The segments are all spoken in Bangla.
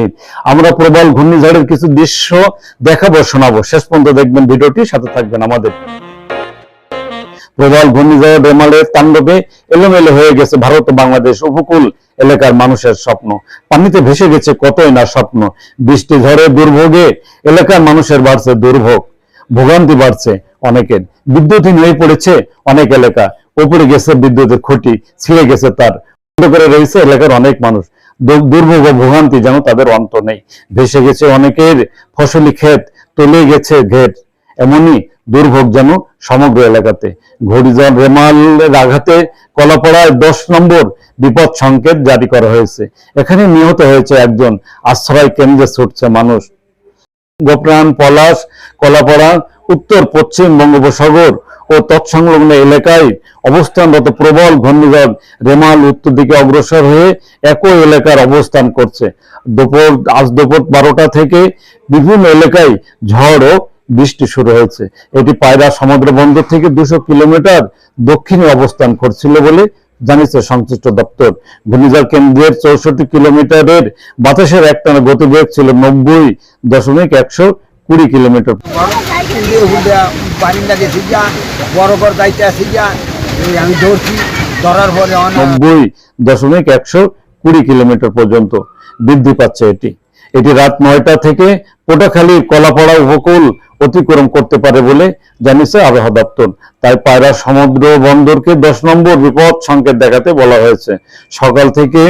শহীদ আমরা প্রবল ঘূর্ণিঝড়ের কিছু দৃশ্য দেখাবো, শোনাবো। শেষ পর্যন্ত দেখবেন ভিডিওটি, সাথে থাকবেন আমাদের। প্রবল ঘূর্ণিঝড় রেমালের তাণ্ডবে এলোমেলো হয়ে গেছে ভারত বাংলাদেশ উপকূল এলাকার মানুষের স্বপ্ন। পানিতে ভেসে গেছে কতই না স্বপ্ন। বৃষ্টি ঝড়ে দুর্ভোগে এলাকার মানুষের বাড়ছে দুর্ভোগ। ভোগান্তি বাড়ছে অনেকের। বিদ্যুৎহীন হয়ে পড়েছে অনেক এলাকা। উপরে গেছে বিদ্যুতের খুঁটি, ছিঁড়ে গেছে তার। করে রয়েছে এলাকার অনেক মানুষ। দুর্ভোগ ও ভোগান্তি যেন তাদের অন্ত নেই। ভেসে গেছে অনেকের ফসলি ক্ষেত তলিয়ে গেছে ঘের। এমনই দুর্ভোগ যেন সমগ্র এলাকাতে। ঘূর্ণিঝড় রেমালের আঘাতে কলাপাড়ায় দশ নম্বর বিপদ সংকেত জারি করা হয়েছে। এখানে নিহত হয়েছে একজন আশ্রয় কেন্দ্রে ছুটছে মানুষ। গোপ্রাণ পলাশ কলাপাড়া, উত্তর পশ্চিম বঙ্গোপসাগর ও তৎসংলগ্ন এলাকায় অবস্থানরত প্রবল ঘূর্ণিঝড় রেমাল উত্তর দিকে অগ্রসর হয়ে একই এলাকার অবস্থান করছে। দুপুর আজ দুপুর বারোটা থেকে বিভিন্ন এলাকায় ঝড় ও বৃষ্টি শুরু হয়েছে। এটি পায়রা সমুদ্র বন্দর থেকে দুশো কিলোমিটার দক্ষিণে অবস্থান করছিল বলে জানিয়েছে সংশ্লিষ্ট দপ্তর। ঘূর্ণিঝড় কেন্দ্রের চৌষট্টি কিলোমিটারের বাতাসের একটানা গতিবেগ ছিল নব্বই দশমিক একশো কুড়ি কিলোমিটার। ধরার পরে নব্বই দশমিক একশো কুড়ি কিলোমিটার পর্যন্ত বৃদ্ধি পাচ্ছে এটি। এটি রাত নয়টা থেকে পোটাখালী কলাপাড়া উপকূল অতিক্রম করতে পারে বলে জানিয়েছে আবহাওয়া দপ্তর। তাই পায়রা সমুদ্র বন্দরকে দশ নম্বর বিপদ সংকেত দেখাতে বলা হয়েছে। সকাল থেকে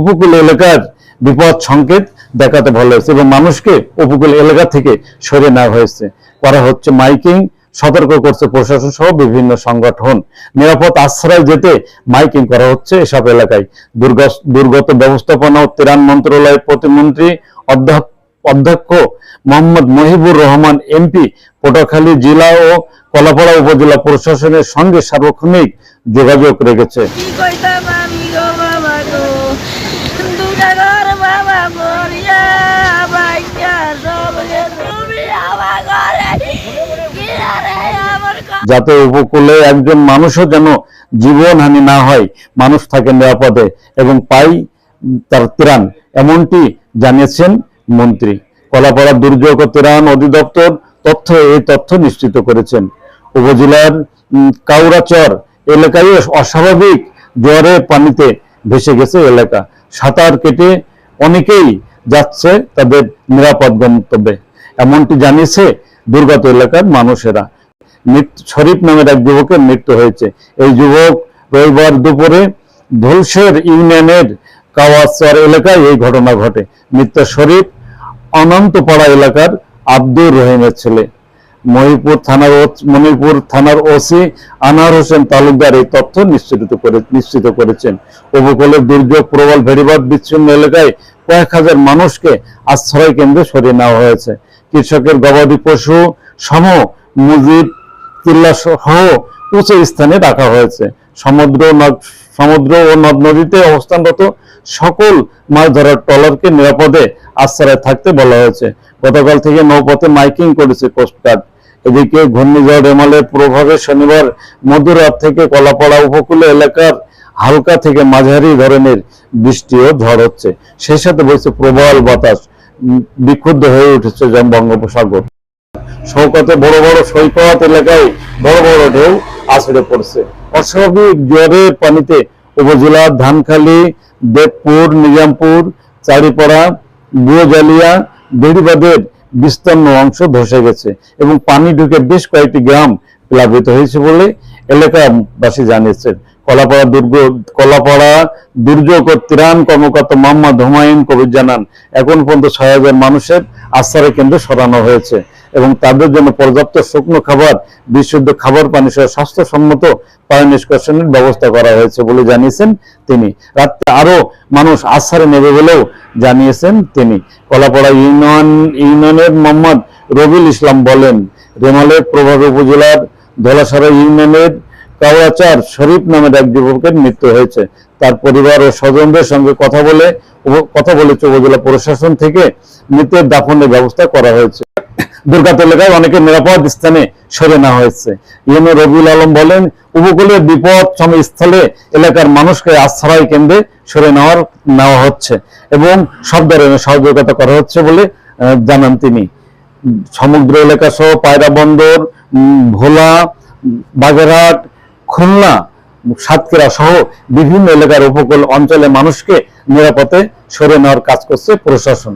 উপকূল এলাকার বিপদ সংকেত দেখাতে ভালো হয়েছে এবং মানুষকে উপকূল এলাকা থেকে সরে নেওয়া হয়েছে। করা হচ্ছে মাইকিং, সতর্ক করছে প্রশাসন সহ বিভিন্ন সংগঠন। নিরাপদ আশ্রয় যেতে মাইকিং করা হচ্ছে এসব এলাকায়। দুর্গ- দুর্গত ব্যবস্থাপনা ও ত্রাণ মন্ত্রণালয়ের প্রতিমন্ত্রী অধ্যক্ষ মোহাম্মদ মহিবুর রহমান, এমপি পটুয়াখালী জেলা ও কলাপাড়া উপজেলা প্রশাসনের সঙ্গে সার্বক্ষণিক যোগাযোগ রেখেছে কি কইতাম আমি গো বাবা গো দুটা ঘর বাবা মরিয়া বাইকা সব গেছে। তুমি আমার ঘরে কি আরে আমার ঘর যাতে উপকূলে একজন মানুষও যেন জীবনহানি না হয়, মানুষ থাকে নিরাপদে এবং পাই তার ত্রাণ। এমনটি জানিয়েছেন মন্ত্রী। কলাপাড়া দুর্যোগ ও ত্রাণ অধিদপ্তর তথ্য এই তথ্য নিশ্চিত করেছেন। উপজেলার কাউরাচর এলাকায় অস্বাভাবিক জোয়ারে পানিতে ভেসে গেছে এলাকা। সাঁতার কেটে অনেকেই যাচ্ছে তাদের নিরাপদ গন্তব্যে। এমনটি জানিয়েছে দুর্গত এলাকার মানুষেরা। শরীফ নামের এক যুবকের মৃত্যু হয়েছে। এই যুবক রবিবার দুপুরে ধুলসের ইউনিয়নের কাওয়াচর এলাকায় এই ঘটনা ঘটে। মৃত্যু শরীফ অনন্তপাড়া এলাকার আব্দুর রহিমের ছেলে। মহিপুর থানার মণিপুর থানার ওসি আনার হোসেন তালুকদার এই তথ্য নিশ্চিত করে নিশ্চিত করেছেন। উপকূলের দুর্যোগ, প্রবল ভেরিবাদ বিচ্ছিন্ন এলাকায় কয়েক হাজার মানুষকে আশ্রয় কেন্দ্রে সরিয়ে নেওয়া হয়েছে। কৃষকের গবাদি পশু সম মুজিব কিল্লা সহ উঁচু স্থানে রাখা হয়েছে। সমুদ্র সমুদ্র ও নদ নদীতে অবস্থানরত সকল মাছ ধরার ট্রলারকে নিরাপদে আশ্রয় থাকতে বলা হয়েছে। গতকাল থেকে নৌপথে মাইকিং করেছে কোস্টগার্ড এদিকে ঘূর্ণিঝড় রেমালের প্রভাবে শনিবার মধ্যরাত থেকে কলাপাড়া উপকূল এলাকার হালকা থেকে মাঝারি ধরনের বৃষ্টি ও ঝড় হচ্ছে। সেই সাথে বলছে প্রবল বাতাস বিক্ষুব্ধ হয়ে উঠেছে বঙ্গোপসাগর। সৌকতে বড় বড় সৈকত এলাকায় বড় বড় ঢেউ আছড়ে পড়ছে। অস্বাভাবিক জ্বরের পানিতে উপজেলার ধানখালি, দেবপুর, নিজামপুর, চারিপাড়া, বুয়োজালিয়া বেড়িবাদের বিস্তীর্ণ অংশ ধসে গেছে এবং পানি ঢুকে বেশ কয়েকটি গ্রাম প্লাবিত হয়েছে বলে এলাকাবাসী জানিয়েছেন। কলাপাড়া দুর্গ, কলাপাড়া দুর্যোগ ও ত্রাণ কর্মকর্তা মোহাম্মদ হুমায়ুন কবির জানান, এখন পর্যন্ত ছয় হাজার মানুষের আশ্রয় কেন্দ্র সরানো হয়েছে। এবং তাদের জন্য পর্যাপ্ত শুকনো খাবার, বিশুদ্ধ খাবার পানি সহ স্বাস্থ্যসম্মত পানি নিষ্কাশনের ব্যবস্থা করা হয়েছে বলে জানিয়েছেন তিনি। রাত্রে আরও মানুষ আশ্রয় নেবে বলেও জানিয়েছেন তিনি। কলাপাড়া ইউনিয়ন, ইউনিয়নের মোহাম্মদ রবিল ইসলাম বলেন রেমালের প্রভাবে উপজেলার ধলাসারা ইউনিয়নের কাওয়াচার শরীফ নামের এক যুবকের মৃত্যু হয়েছে। তার পরিবার ও স্বজনদের সঙ্গে কথা বলে কথা বলেছে উপজেলা প্রশাসন থেকে মৃতের দাফনের ব্যবস্থা করা হয়েছে। দুর্গাত এলাকায় অনেকে নিরাপদ স্থানে সরে নেওয়া হয়েছে। ইউনো রবিউল আলম বলেন উপকূলের বিপদ স্থলে এলাকার মানুষকে আশ্রয় কেন্দ্রে সরে নেওয়ার, নেওয়া হচ্ছে এবং সব ধরনের সহযোগিতা করা হচ্ছে বলে জানান তিনি। সমুদ্র এলাকা সহ পায়রা বন্দর ভোলা, বাগেরহাট, খুলনা, সাতক্ষীরা সহ বিভিন্ন এলাকার উপকূল অঞ্চলে মানুষকে নিরাপদে সরে নেওয়ার কাজ করছে প্রশাসন।